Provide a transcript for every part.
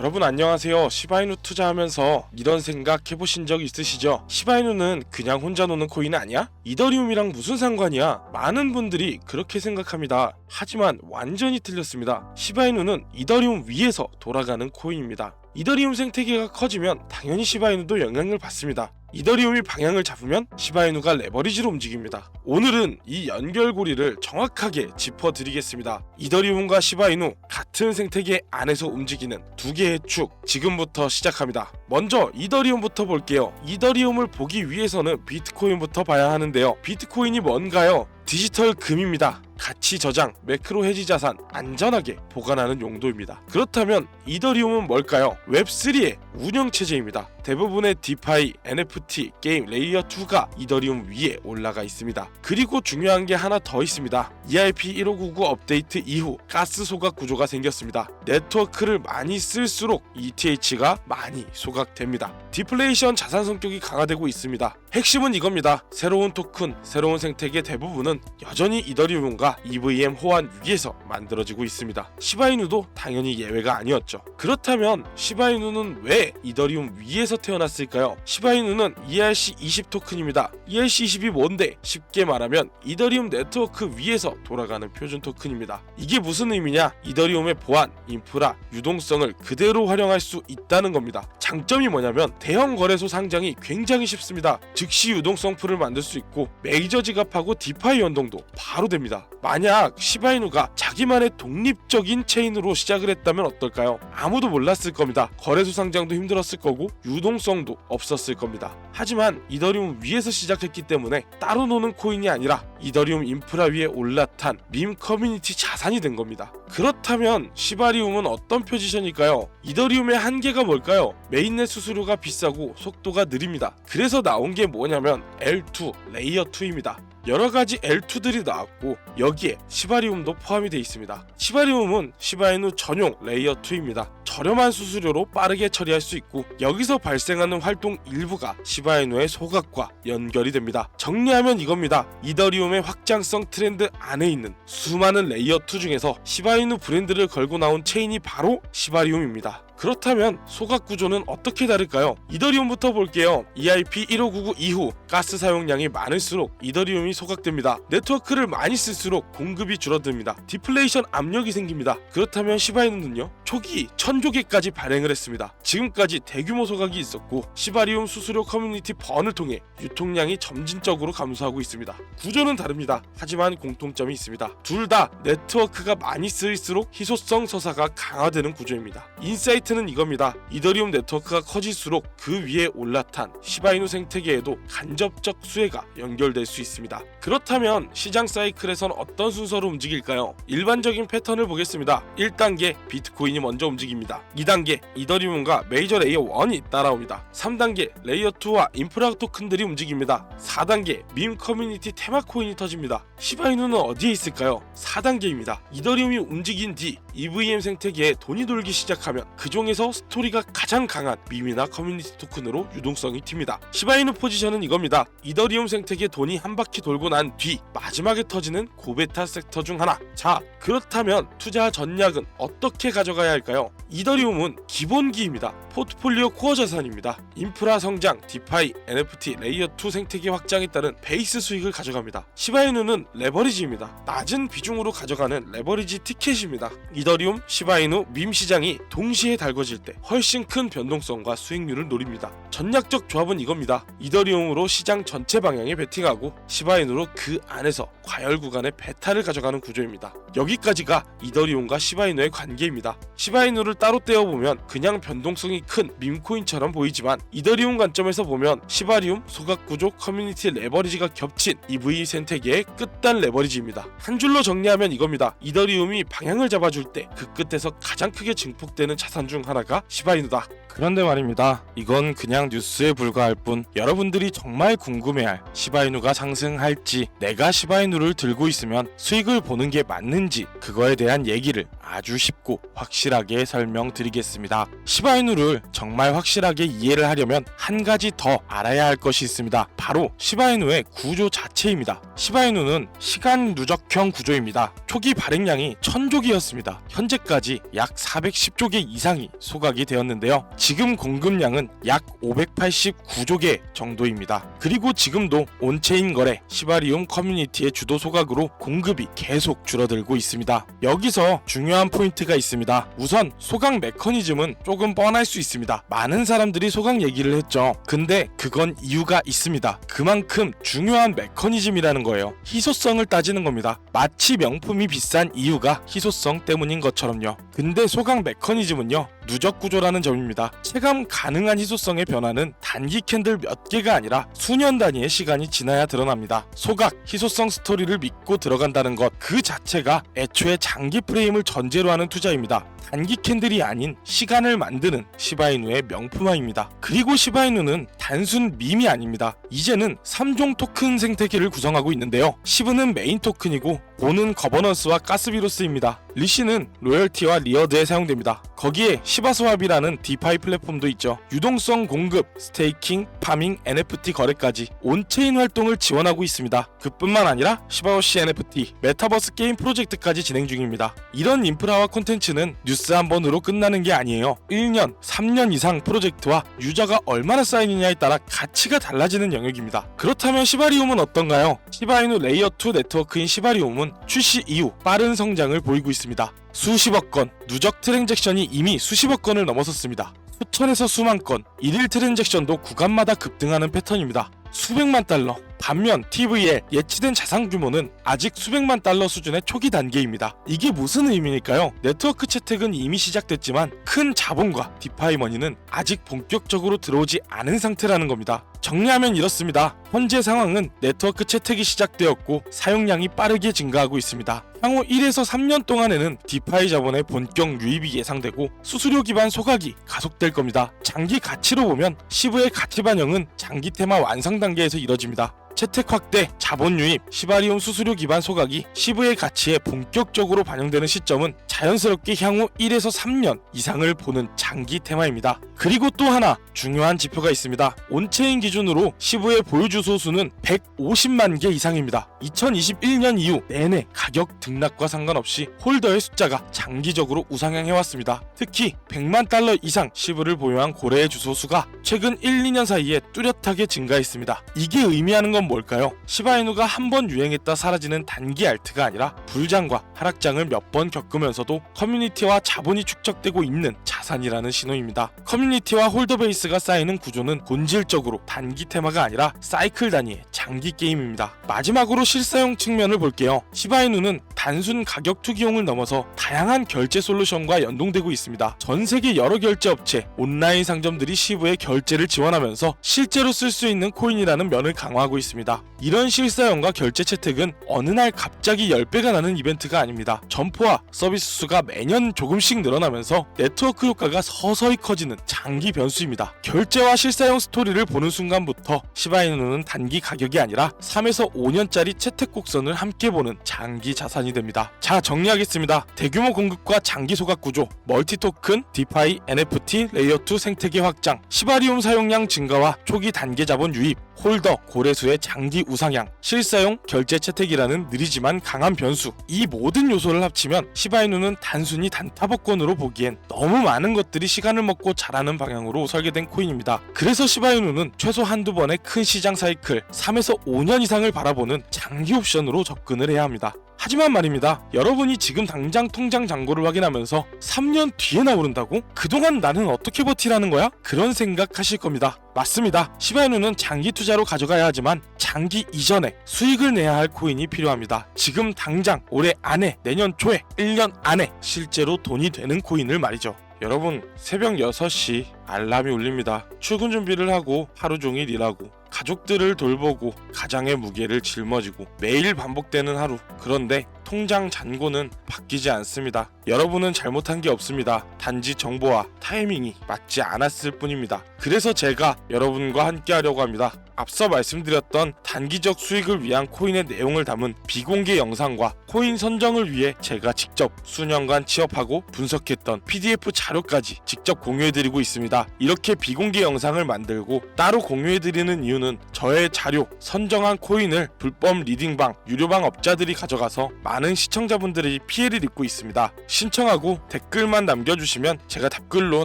여러분 안녕하세요. 시바이누 투자하면서 이런 생각 해보신 적 있으시죠? 시바이누는 그냥 혼자 노는 코인 아니야? 이더리움이랑 무슨 상관이야? 많은 분들이 그렇게 생각합니다. 하지만 완전히 틀렸습니다. 시바이누는 이더리움 위에서 돌아가는 코인입니다. 이더리움 생태계가 커지면 당연히 시바이누도 영향을 받습니다. 이더리움이 방향을 잡으면 시바이누가 레버리지로 움직입니다. 오늘은 이 연결고리를 정확하게 짚어드리겠습니다. 이더리움과 시바이누 같은 생태계 안에서 움직이는 두 개의 축 지금부터 시작합니다. 먼저 이더리움부터 볼게요. 이더리움을 보기 위해서는 비트코인부터 봐야 하는데요. 비트코인이 뭔가요? 디지털 금입니다. 가치 저장, 매크로 해지 자산 안전하게 보관하는 용도입니다. 그렇다면 이더리움은 뭘까요? 웹3의 운영 체제입니다. 대부분의 디파이, NFT, 게임 레이어 2가 이더리움 위에 올라가 있습니다. 그리고 중요한 게 하나 더 있습니다. EIP 1599 업데이트 이후 가스 소각 구조가 생겼습니다. 네트워크를 많이 쓸수록 ETH가 많이 소각됩니다. 디플레이션 자산 성격이 강화되고 있습니다. 핵심은 이겁니다. 새로운 토큰, 새로운 생태계 대부분은 여전히 이더리움과 EVM 호환 위에서 만들어지고 있습니다. 시바이누도 당연히 예외가 아니었죠. 그렇다면 시바이누는 왜 이더리움 위에서 태어났을까요? 시바이누는 ERC20 토큰입니다. ERC20이 뭔데? 쉽게 말하면 이더리움 네트워크 위에서 돌아가는 표준 토큰입니다. 이게 무슨 의미냐? 이더리움의 보안, 인프라, 유동성을 그대로 활용할 수 있다는 겁니다. 장점이 뭐냐면 대형 거래소 상장이 굉장히 쉽습니다. 즉시 유동성 풀을 만들 수 있고 메이저 지갑하고 디파이 연동도 바로 됩니다. 만약 시바이누가 자기만의 독립적인 체인으로 시작을 했다면 어떨까요? 아무도 몰랐을 겁니다. 거래소 상장도 힘들었을 거고 유동성도 없었을 겁니다. 하지만 이더리움 위에서 시작했기 때문에 따로 노는 코인이 아니라 이더리움 인프라 위에 올라탄 밈 커뮤니티 자산이 된 겁니다. 그렇다면 시바리움은 어떤 포지션일까요? 이더리움의 한계가 뭘까요? 메인넷 수수료가 비싸고 속도가 느립니다. 그래서 나온 게 뭐냐면 L2 레이어 2입니다. 여러 가지 L2들이 나왔고 여기에 시바리움도 포함이 되어 있습니다. 시바리움은 시바이누 전용 레이어 2입니다. 저렴한 수수료로 빠르게 처리할 수 있고 여기서 발생하는 활동 일부가 시바이누의 소각과 연결이 됩니다. 정리하면 이겁니다. 이더리움의 확장성 트렌드 안에 있는 수많은 레이어 2 중에서 시바이누 브랜드를 걸고 나온 체인이 바로 시바리움입니다. 그렇다면 소각 구조는 어떻게 다를까요? 이더리움부터 볼게요. EIP 1599 이후 가스 사용량이 많을수록 이더리움이 소각됩니다. 네트워크를 많이 쓸수록 공급이 줄어듭니다. 디플레이션 압력이 생깁니다. 그렇다면 시바이누는요? 초기 천조 개까지 발행을 했습니다. 지금까지 대규모 소각이 있었고 시바리움 수수료 커뮤니티 번을 통해 유통량이 점진적으로 감소하고 있습니다. 구조는 다릅니다. 하지만 공통점이 있습니다. 둘 다 네트워크가 많이 쓰일수록 희소성 서사가 강화되는 구조입니다. 인사이트 는 이겁니다. 이더리움 네트워크가 커질수록 그 위에 올라탄 시바이누 생태계에도 간접적 수혜가 연결될 수 있습니다. 그렇다면 시장 사이클에선 어떤 순서로 움직일까요? 일반적인 패턴을 보겠습니다. 1단계 비트코인이 먼저 움직입니다. 2단계 이더리움과 메이저 레이어 1이 따라옵니다. 3단계 레이어 2와 인프라 토큰들이 움직입니다. 4단계 밈 커뮤니티 테마 코인이 터집니다. 시바이누는 어디에 있을까요? 4단계입니다. 이더리움이 움직인 뒤 EVM 생태계에 돈이 돌기 시작하면 그중 에서 스토리가 가장 강한 밈이나 커뮤니티 토큰으로 유동성이 튑니다. 시바이누 포지션은 이겁니다. 이더리움 생태계 돈이 한 바퀴 돌고 난 뒤 마지막에 터지는 고베타 섹터 중 하나. 자, 그렇다면 투자 전략은 어떻게 가져가야 할까요? 이더리움은 기본기입니다. 포트폴리오 코어 자산입니다. 인프라 성장, 디파이, NFT, 레이어 2 생태계 확장에 따른 베이스 수익을 가져갑니다. 시바이누는 레버리지입니다. 낮은 비중으로 가져가는 레버리지 티켓입니다. 이더리움, 시바이누, 밈 시장이 동시에 달 궈질 때 훨씬 큰 변동성과 수익률을 노립니다. 전략적 조합은 이겁니다. 이더리움으로 시장 전체 방향에 베팅하고 시바이누로 그 안에서 과열 구간의 베타를 가져가는 구조입니다. 여기까지가 이더리움과 시바이누의 관계입니다. 시바이누를 따로 떼어보면 그냥 변동성이 큰 밈코인처럼 보이지만 이더리움 관점에서 보면 시바리움, 소각 구조, 커뮤니티 레버리지가 겹친 EV 생태계의 끝단 레버리지입니다. 한 줄로 정리하면 이겁니다. 이더리움이 방향을 잡아줄 때 그 끝에서 가장 크게 증폭되는 자산 중 하나가 시바이누다. 그런데 말입니다. 이건 그냥 뉴스에 불과할 뿐 여러분들이 정말 궁금해할 시바이누가 상승할지 내가 시바이누를 들고 있으면 수익을 보는 게 맞는지 그거에 대한 얘기를 아주 쉽고 확실하게 설명드리겠습니다. 시바이누를 정말 확실하게 이해를 하려면 한 가지 더 알아야 할 것이 있습니다. 바로 시바이누의 구조 자체입니다. 시바이누는 시간 누적형 구조입니다. 초기 발행량이 1000조기였습니다. 현재까지 약 410조개 이상이 소각이 되었는데요. 지금 공급량은 약 589조개 정도입니다. 그리고 지금도 온체인 거래 시바리움 커뮤니티의 주도 소각으로 공급이 계속 줄어들고 있습니다. 여기서 중요한 포인트가 있습니다. 우선 소각 메커니즘은 조금 뻔할 수 있습니다. 많은 사람들이 소각 얘기를 했죠. 근데 그건 이유가 있습니다. 그만큼 중요한 메커니즘이라는 거예요. 희소성을 따지는 겁니다. 마치 명품이 비싼 이유가 희소성 때문인 것처럼요. 근데 소각 메커니즘은요. 누적 구조라는 점입 체감 가능한 희소성의 변화는 단기 캔들 몇 개가 아니라 수년 단위의 시간이 지나야 드러납니다. 소각, 희소성 스토리를 믿고 들어간다는 것 그 자체가 애초에 장기 프레임을 전제로 하는 투자입니다. 단기 캔들이 아닌 시간을 만드는 시바이누의 명품화입니다. 그리고 시바이누는 단순 밈이 아닙니다. 이제는 3종 토큰 생태계를 구성하고 있는데요. 시브는 메인 토큰이고 보는 거버넌스와 가스비로 쓰입니다. 리시는 로열티와 리어드에 사용됩니다. 거기에 시바스왑이라는 디파이 플랫폼도 있죠. 유동성 공급, 스테이킹, 파밍, NFT 거래까지 온체인 활동을 지원하고 있습니다. 그뿐만 아니라 시바오시 NFT, 메타버스 게임 프로젝트까지 진행 중입니다. 이런 인프라와 콘텐츠는 뉴스 한 번으로 끝나는 게 아니에요. 1년, 3년 이상 프로젝트와 유저가 얼마나 쌓이느냐에 따라 가치가 달라지는 영역입니다. 그렇다면 시바리움은 어떤가요? 시바이누 레이어2 네트워크인 시바리움은 출시 이후 빠른 성장을 보이고 있습니다. 수십억 건, 누적 트랜잭션이 이미 수십억 건을 넘어섰습니다. 수천에서 수만 건, 일일 트랜잭션도 구간마다 급등하는 패턴입니다. 수백만 달러. 반면 TV의 예치된 자산 규모는 아직 수백만 달러 수준의 초기 단계입니다. 이게 무슨 의미일까요? 네트워크 채택은 이미 시작됐지만 큰 자본과 디파이 머니는 아직 본격적으로 들어오지 않은 상태라는 겁니다. 정리하면 이렇습니다. 현재 상황은 네트워크 채택이 시작되었고 사용량이 빠르게 증가하고 있습니다. 향후 1에서 3년 동안에는 디파이 자본의 본격 유입이 예상되고 수수료 기반 소각이 가속될 겁니다. 장기 가치로 보면 시브의 가치 반영은 장기 테마 완성 단계에서 이뤄집니다. 채택 확대, 자본 유입, 시바리움 수수료 기반 소각이 시브의 가치에 본격적으로 반영되는 시점은 자연스럽게 향후 1에서 3년 이상을 보는 장기 테마입니다. 그리고 또 하나 중요한 지표가 있습니다. 온체인 기준으로 시브의 보유 주소 수는 150만 개 이상입니다. 2021년 이후 내내 가격 등락과 상관없이 홀더의 숫자가 장기적으로 우상향해 왔습니다. 특히 100만 달러 이상 시브를 보유한 고래의 주소 수가 최근 1, 2년 사이에 뚜렷하게 증가했습니다. 이게 의미하는 건 뭘까요? 시바이누가 한 번 유행했다 사라지는 단기 알트가 아니라 불장과 하락장을 몇 번 겪으면서도 커뮤니티와 자본이 축적되고 있는 자산이라는 신호입니다. 커뮤 니티와 홀더 베이스가 쌓이는 구조는 본질적으로 단기 테마가 아니라 사이클 단위의 장기 게임입니다. 마지막으로 실사용 측면을 볼게요. 시바이누는 단순 가격 투기용을 넘어서 다양한 결제 솔루션과 연동되고 있습니다. 전 세계 여러 결제 업체, 온라인 상점들이 시브의 결제를 지원하면서 실제로 쓸 수 있는 코인이라는 면을 강화하고 있습니다. 이런 실사용과 결제 채택은 어느 날 갑자기 10배가 나는 이벤트가 아닙니다. 점포와 서비스 수가 매년 조금씩 늘어나면서 네트워크 효과가 서서히 커지는 장기 변수입니다. 결제와 실사용 스토리를 보는 순간부터 시바이누는 단기 가격이 아니라 3에서 5년짜리 채택 곡선을 함께 보는 장기 자산이 됩니다. 자 정리하겠습니다. 대규모 공급과 장기 소각 구조, 멀티 토큰, 디파이, NFT, 레이어2 생태계 확장, 시바리움 사용량 증가와 초기 단계 자본 유입, 홀더, 고래수의 장기 우상향, 실사용, 결제 채택이라는 느리지만 강한 변수 이 모든 요소를 합치면 시바이누는 단순히 단타복권으로 보기엔 너무 많은 것들이 시간을 먹고 자라는 방향으로 설계된 코인입니다. 그래서 시바이누는 최소 한두 번의 큰 시장 사이클 3에서 5년 이상을 바라보는 장기 옵션으로 접근을 해야 합니다. 하지만 말입니다. 여러분이 지금 당장 통장 잔고를 확인하면서 3년 뒤에 나 오른다고? 그동안 나는 어떻게 버티라는 거야? 그런 생각하실 겁니다. 맞습니다. 시바이누는 장기 투자로 가져가야 하지만 장기 이전에 수익을 내야 할 코인이 필요합니다. 지금 당장 올해 안에 내년 초에 1년 안에 실제로 돈이 되는 코인을 말이죠. 여러분 새벽 6시 알람이 울립니다. 출근 준비를 하고 하루 종일 일하고 가족들을 돌보고 가장의 무게를 짊어지고 매일 반복되는 하루. 그런데 통장 잔고는 바뀌지 않습니다. 여러분은 잘못한 게 없습니다. 단지 정보와 타이밍이 맞지 않았을 뿐입니다. 그래서 제가 여러분과 함께 하려고 합니다. 앞서 말씀드렸던 단기적 수익을 위한 코인의 내용을 담은 비공개 영상과 코인 선정을 위해 제가 직접 수년간 취업하고 분석했던 PDF 자료까지 직접 공유해드리고 있습니다. 이렇게 비공개 영상을 만들고 따로 공유해드리는 이유는 저의 자료, 선정한 코인을 불법 리딩방, 유료방 업자들이 가져가서 많은 시청자분들이 피해를 입고 있습니다. 신청하고 댓글만 남겨주시면 제가 답글로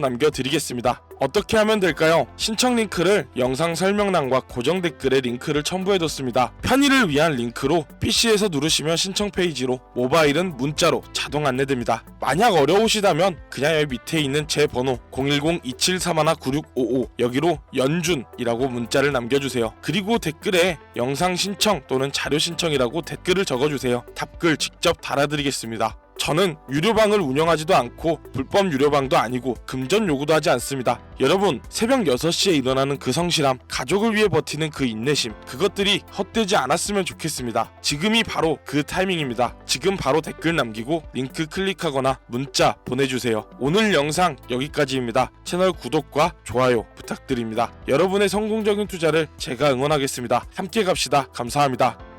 남겨드리겠습니다. 어떻게 하면 될까요? 신청 링크를 영상 설명란과 고정 댓글에 링크를 첨부해뒀습니다. 편의를 위한 링크로 PC에서 누르시면 신청 페이지로 모바일은 문자로 자동 안내됩니다. 만약 어려우시다면 그냥 여기 밑에 있는 제 번호 010-2731-9655 여기로 연준이라고 문자를 남겨주세요. 그리고 댓글에 영상 신청 또는 자료 신청이라고 댓글을 적어주세요. 답글 직접 달아드리겠습니다. 저는 유료방을 운영하지도 않고 불법 유료방도 아니고 금전 요구도 하지 않습니다. 여러분, 새벽 6시에 일어나는 그 성실함, 가족을 위해 버티는 그 인내심, 그것들이 헛되지 않았으면 좋겠습니다. 지금이 바로 그 타이밍입니다. 지금 바로 댓글 남기고 링크 클릭하거나 문자 보내주세요. 오늘 영상 여기까지입니다. 채널 구독과 좋아요 부탁드립니다. 여러분의 성공적인 투자를 제가 응원하겠습니다. 함께 갑시다. 감사합니다.